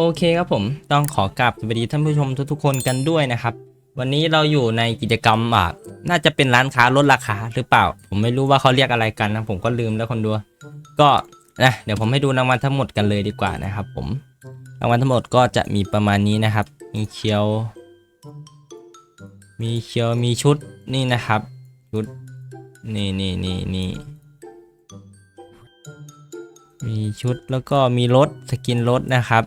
โอเคครับผมต้องขอกราบสวัสดีท่านผู้ชมทุกๆคนกันด้วยนะครับ วันนี้เราอยู่ในกิจกรรมอะน่าจะเป็นร้านค้าลดราคาหรือเปล่า ผมไม่รู้ว่าเขาเรียกอะไรกันนะ ผมก็ลืมแล้วคนดู ก็นะเดี๋ยวผมให้ดูรางวัลทั้งหมดกันเลยดีกว่านะครับ ผมรางวัลทั้งหมดก็จะมีประมาณนี้นะครับ มีเคียว มีเคียวมีชุดนี่นะครับชุดนี่นี่นี่นี่มีชุดแล้วก็มีรถสกินรถนะครับ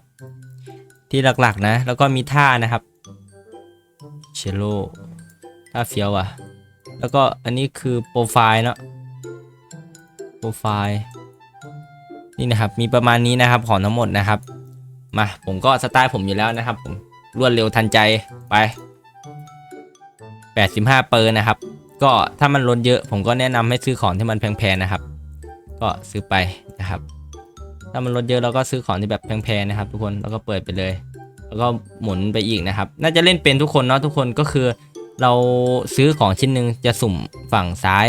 ที่หลักๆนะ แล้วก็มีท่านะครับเชโลท่าเฟียวอะแล้วก็อันนี้คือโปรไฟล์เนาะโปรไฟล์นี่นะครับมีประมาณนี้นะครับของทั้งหมดนะครับมาผมก็สไตล์ผมอยู่แล้วนะครับผมรวดเร็วทันใจไป 85 เปอร์นะครับ ก็ถ้ามันลดเยอะ ผมก็แนะนำให้ซื้อของที่มันแพงๆนะครับ ก็ซื้อไปนะครับ ถ้ามันลดเยอะเราก็ซื้อของที่แบบแพงๆนะครับ ทุกคนแล้วก็เปิดไปเลย แล้วก็หมุนไปอีกนะครับ น่าจะเล่นเป็นทุกคนเนาะทุกคนก็คือ เราซื้อของชิ้นหนึ่งจะสุ่มฝั่งซ้าย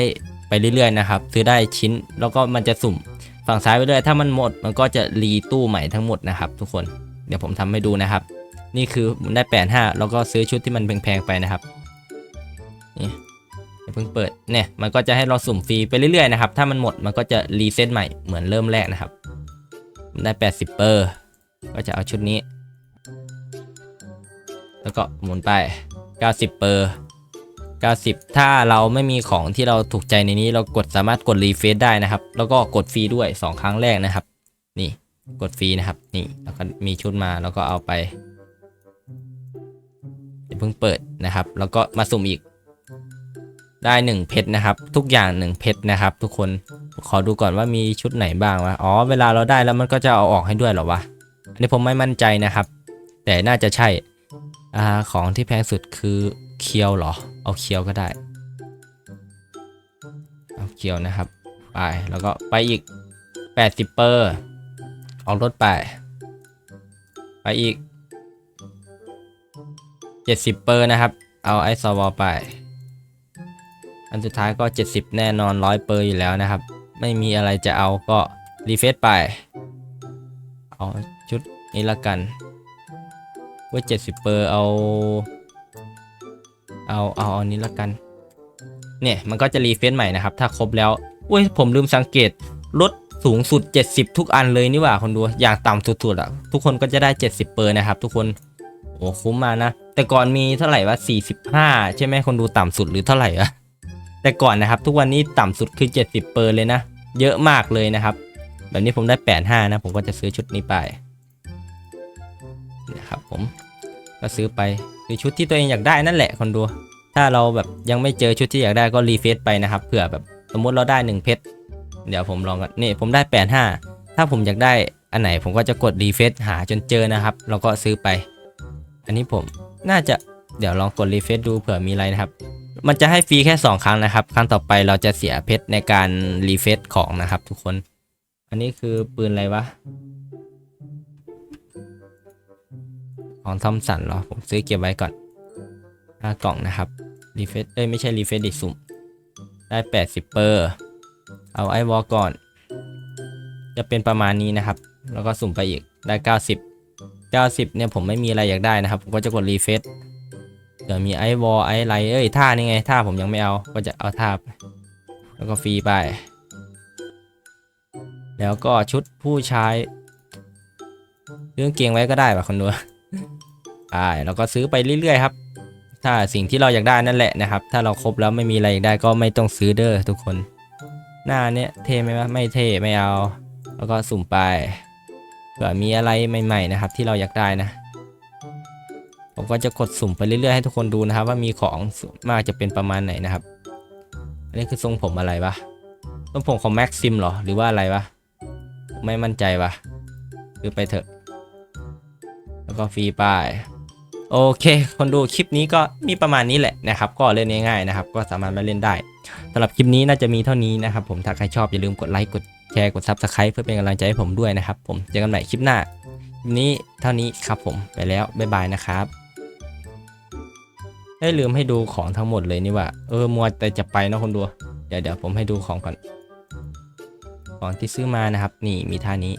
ไปเรื่อยๆนะครับ ซื้อได้ชิ้นแล้วก็มันจะสุ่มฝั่งซ้ายไปเรื่อยถ้ามันหมดมันก็จะรีตู้ใหม่ทั้งหมดนะครับ ทุกคนเดี๋ยวผมทำให้ดูนะครับ นี่คือมันได้85แล้วก็ซื้อชุดที่มันแพงๆไปนะครับนี่เพิ่งเปิดเนี่ยมันก็จะให้เราสุ่มฟรีไปเรื่อยๆนะครับ ถ้ามันหมดมันก็จะรีเซ็ตใหม่เหมือนเริ่มแรกนะครับ ได้ 80 เปอร์ ก็จะเอาชุดนี้ แล้วก็หมุนไป 90 เปอร์ 90 ถ้าเราไม่มีของที่เราถูกใจในนี้เรากดสามารถกดรีเฟซได้นะครับ แล้วก็กดฟรีด้วย 2 ครั้งแรกนะครับ นี่กดฟรีนะครับ นี่แล้วก็มีชุดมาแล้วก็เอาไปเพิ่งเปิดนะครับ แล้วก็มาสุ่มอีกได้ 1 เพชรนะครับ ทุกอย่าง 1 เพชรนะครับ ทุกคนขอดูก่อนว่ามีชุดไหนบ้างวะอ๋อเวลาเราได้แล้วมันก็จะเอาออกให้ด้วยเหรอวะอันนี้ผมไม่มั่นใจนะครับ แต่น่าจะใช่ อ่าของที่แพงสุดคือเคียวเหรอ เอาเคียวก็ได้ เอาเคียวนะครับ ไป แล้วก็ไปอีก 80 เปอร์เอารถไป ไปอีก 70 เปอร์นะครับ เอาไอซอวอไป อันสุดท้ายก็ 70 แน่นอน 100 เปอร์อยู่แล้วนะครับ ไม่มีอะไรจะเอาก็รีเฟซไป เอาชุดนี้ละกัน ว่า70เปอร์เอาเอาเอาอันนี้ละกัน เนี่ยมันก็จะรีเฟซใหม่นะครับ ถ้าครบแล้วอุ้ยผมลืมสังเกตลดสูงสุด 70 ทุกอันเลยนี่หว่าคนดูอย่างต่ำสุดๆอะทุกคนก็จะได้ 70 เปอร์นะครับ ทุกคนโอ้คุ้มมานะ แต่ก่อนมีเท่าไหร่วะ45 ใช่ไหมคนดูต่ำสุดหรือเท่าไหร่วะแต่ก่อนนะครับ ทุกวันนี้ต่ำสุดคือ 70 เปอร์เลยนะ เยอะมากเลยนะครับ แบบนี้ผมได้ 85 นะ ผมก็จะซื้อชุดนี้ไป นะครับผมก็ซื้อไปคือชุดที่ตัวเองอยากได้นั่นแหละคนดู ถ้าเราแบบยังไม่เจอชุดที่อยากได้ก็รีเฟซไปนะครับเผื่อแบบสมมติเราได้1เพชรเดี๋ยวผมลองกันนี่ผมได้ 85 ถ้าผมอยากได้อันไหนผมก็จะกดรีเฟซหาจนเจอนะครับแล้วก็ซื้อไป อันนี้ผมน่าจะเดี๋ยวลองกดรีเฟซดูเผื่อมีอะไรนะครับ มันจะให้ฟรีแค่ 2 ครั้งนะครับ ครั้งต่อไปเราจะเสียเพชรในการรีเฟซของนะครับ ทุกคน อันนี้คือปืนอะไรวะ ของทอมสันเหรอ ผมซื้อเก็บไว้ก่อนห้ากล่องนะครับ รีเฟซเอ้ยไม่ใช่รีเฟซดิสุ่ม ได้ 80 เปอร์ เอาไอวอลก่อน จะเป็นประมาณนี้นะครับ แล้วก็สุ่มไปอีก ได้ 90 90 เนี่ยผมไม่มีอะไรอยากได้นะครับ ผมก็จะกดรีเฟซเดี๋ยวมีไอวอลไอไลเอ้ยท่านี่ไงท่าผมยังไม่เอา ก็จะเอาท่าไปแล้วก็ฟรีไป แล้วก็ชุดผู้ชายเรื่องเกียงไว้ก็ได้ป่ะคนดู ไปแล้วก็ซื้อไปเรื่อยๆครับ ถ้าสิ่งที่เราอยากได้นั่นแหละนะครับ ถ้าเราครบแล้วไม่มีอะไรอยากได้ก็ไม่ต้องซื้อเด้อทุกคน หน้าเนี้ยเท่ไหมวะไม่เท่ไม่เอา แล้วก็สุ่มไปเผื่อมีอะไรใหม่ ๆนะครับ ที่เราอยากได้นะผมก็จะกดสุ่มไปเรื่อยๆให้ทุกคนดูนะครับ ว่ามีของมากจะเป็นประมาณไหนนะครับอันนี้คือทรงผมอะไรวะทรงผมของแม็กซิมเหรอหรือว่าอะไรวะไม่มั่นใจวะซื้อไปเถอะ แล้วก็ฟรีไป โอเค คนดูคลิปนี้ก็มีประมาณนี้แหละนะครับ ก็เล่นง่ายๆนะครับ ก็สามารถมาเล่นได้สำหรับคลิปนี้น่าจะมีเท่านี้นะครับผมถ้าใครชอบอย่าลืมกดไลค์กดแชร์กดซับสไคร b e เพื่อเป็นกำลังใจให้ผมด้วยนะครับ ผมเจอกันใหม่คลิปหน้าคลิปนี้เท่านี้ครับผมไปแล้วบ๊ายบายนะครับได้ลืมให้ดูของทั้งหมดเลยนี่ว่าเออมัวแต่จะไปนะคนดูเดี๋ยวเดี๋ยวผมให้ดูของก่อนของที่ซื้อมานะครับ นี่มีท่านี้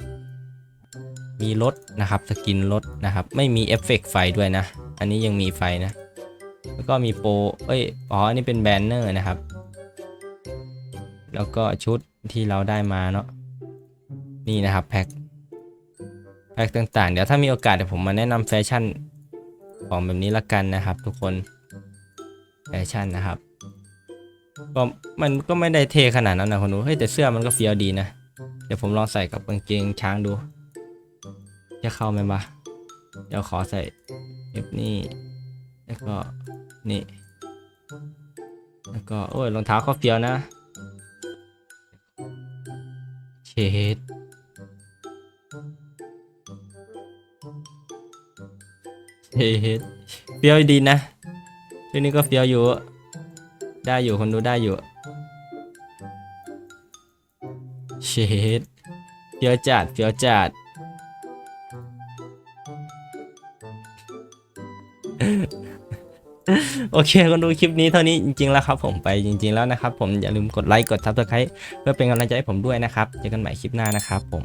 มีมีรถนะครับ สกินรถนะครับ ไม่มีเอฟเฟกต์ไฟด้วยนะ อันนี้ยังมีไฟนะ แล้วก็มีโปเอ้ย อ๋อ อันนี้เป็นแบนเนอร์นะครับ แล้วก็ชุดที่เราได้มาเนาะ นี่นะครับแพ็ค แพ็คต่างๆ เดี๋ยวถ้ามีโอกาสเดี๋ยวผมมาแนะนำแฟชั่นของแบบนี้ละกันนะครับ ทุกคน แฟชั่นนะครับ ก็มันก็ไม่ได้เทขนาดนั้นนะคนดู เฮ้ยแต่เสื้อมันก็เฟี้ยวดีนะ เดี๋ยวผมลองใส่กับกางเกงช้างดู จะเข้าไหมบะเดี๋ยวขอใส่ เอฟนี่แล้วก็นี่แล้วก็โอ้ยรองเท้าก็เฟียวนะเชดเชดเฟี้ยวดีนะชุดนี้ก็เฟี้ยวอยู่ ได้อยู่คนดูได้อยู่ เชดเฟี้ยวจัดเฟี้ยวจัด โอเคคนดูคลิปนี้เท่านี้จริงๆแล้วครับผมไปจริง ๆแล้วนะครับผมอย่าลืมกดไลค์กดซับสไครต์เพื่อเป็นกำลังใจให้ผมด้วยนะครับเจอกันใหม่คลิปหน้านะครับผม